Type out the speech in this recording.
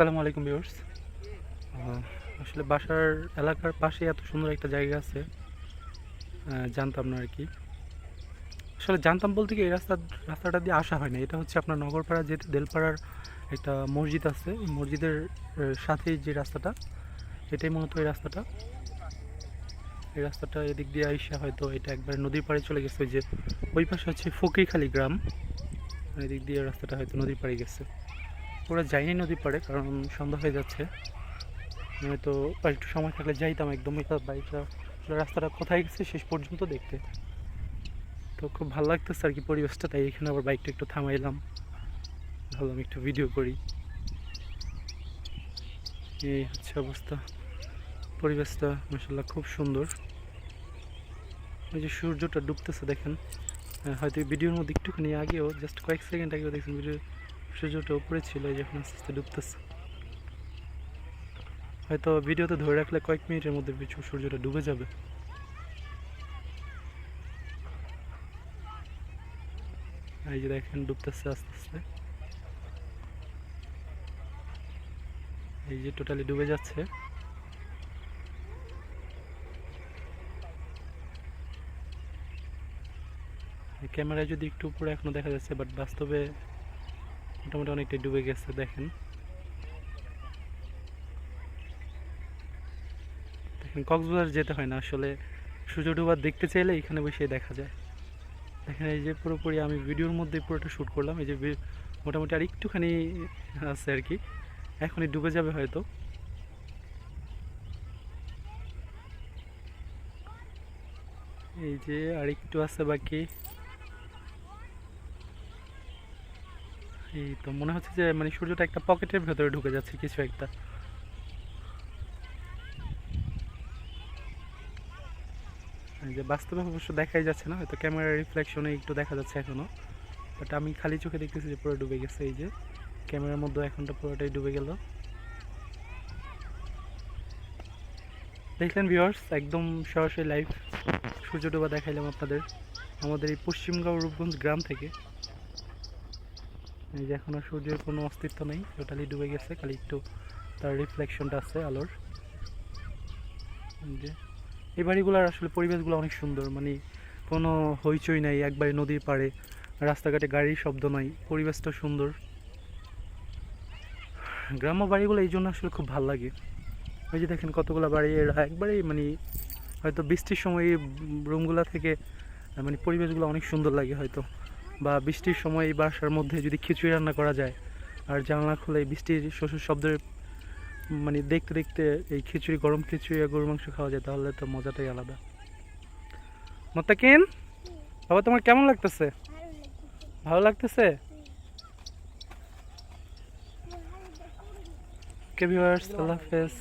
আসসালামু আলাইকুম ভিউয়ার্স। আসলে বাসার এলাকার পাশে এত সুন্দর একটা জায়গা আছে। জানতাম না আর কি। আসলে জানতাম বলতে কি, এই রাস্তা, রাস্তাটা দিয়ে আসা হয় না। এটা হচ্ছে আপনার নগরপাড়া যেতে দেলপাড়ার একটা মসজিদ আছে। মসজিদের সাথেই যে রাস্তাটা, এটাই মূলত এই রাস্তাটা। এই রাস্তাটা এদিক দিয়ে আইসা হয়তো এটা একবার নদীর পাড়ে চলে গেছে। যে, ওই পাশে হচ্ছে ফকিরখালি গ্রাম। এদিক দিয়ে রাস্তাটা হয়তো নদীর পাড়ে গেছে। ওরা যাইনি নদীর পাড়ে, কারণ সন্ধ্যা হয়ে যাচ্ছে। হয়তো একটু সময় থাকলে যাইতাম একদম, এটা বাইকটা রাস্তাটা কোথায় গেছে শেষ পর্যন্ত দেখতে। তো খুব ভালো লাগতেছে আর কি পরিবেশটা, তাই এখানে আবার বাইকটা একটু থামাইলাম। ভাবলাম একটু ভিডিও করি। এই হচ্ছে অবস্থা। পরিবেশটা মাসাল্লাহ খুব সুন্দর। ওই যে সূর্যটা ডুবতেছে, দেখেন। হয়তো ভিডিওর মধ্যে একটুখানি আগেও জাস্ট কয়েক সেকেন্ড আগেও দেখছেন ভিডিও সূর্যটা উপরে ছিল যখন আস্তে আস্তে ডুবতেছে। হয়তো ভিডিওতে ধরে রাখলে কয়েক মিনিটের মধ্যে সূর্যটা ডুবে যাবে। এই যে দেখেন, ডুবতেছে আস্তে আস্তে। এই যে টোটালি ডুবে যাচ্ছে। ক্যামেরায় যদি একটু উপরে এখনও দেখা যাচ্ছে বাট বাস্তবে মোটামুটি অনেকটাই ডুবে গেছে, দেখেন। দেখেন, কক্সবাজার যেতে হয় না, আসলে সূর্য ডুবার দেখতে চাইলে এখানে বসে দেখা যায়। দেখেন, এই যে পুরোপুরি আমি ভিডিওর মধ্যে পুরোটা শ্যুট করলাম, এই যে মোটামুটি আর একটুখানি আছে আর কি। এখনই ডুবে যাবে হয়তো। এই যে আর একটু আছে বাকি। এই তো মনে হচ্ছে যে মানে সূর্যটা একটা পকেটের ভেতরে ঢুকে যাচ্ছে কিছু একটা। যে বাস্তবে অবশ্য দেখাই যাচ্ছে না, হয়তো ক্যামেরার রিফ্লেকশনে একটু দেখা যাচ্ছে এখনও। বাট আমি খালি চোখে দেখতেছি যে পুরো ডুবে গেছে, এই যে ক্যামেরার মধ্যে এখনটা পুরোটাই ডুবে গেল। দেখলেন ভিউয়ার্স একদম সরাসরি লাইভ সূর্য ডোবা দেখাইলাম আপনাদের। আমাদের এই পশ্চিমগাঁও রূপগঞ্জ গ্রাম থেকে। এই যে এখন আর সূর্যের কোনো অস্তিত্ব নেই টোটালি ডুবে গেছে, খালি একটু তার রিফ্লেকশনটা আছে আলোর। যে, এই বাড়িগুলোর আসলে পরিবেশগুলো অনেক সুন্দর মানে কোনো হইচই নাই, একবারে নদীর পাড়ে, রাস্তাঘাটে গাড়ির শব্দ নাই, পরিবেশটা সুন্দর। গ্রাম্য বাড়িগুলো এই জন্য আসলে খুব ভালো লাগে। ওই যে দেখেন কতগুলো বাড়ি, এরা একবারেই মানে হয়তো বৃষ্টির সময় এই রুমগুলো থেকে মানে পরিবেশগুলো অনেক সুন্দর লাগে হয়তো। বা বৃষ্টির সময় এই বাসার মধ্যে যদি খিচুড়ি রান্না করা যায় আর জানলা খুলে বৃষ্টির শ্বশুর শব্দের মানে দেখতে দেখতে এই খিচুড়ি গরম খিচুড়ি আর গরুর মাংস খাওয়া যায় তাহলে তো মজাটাই আলাদা। মোত্তাকিন? বাবা তোমার কেমন লাগতেছে? ভালো লাগতেছে? কে ভিউয়ার্স আল্লাহ হাফেজ।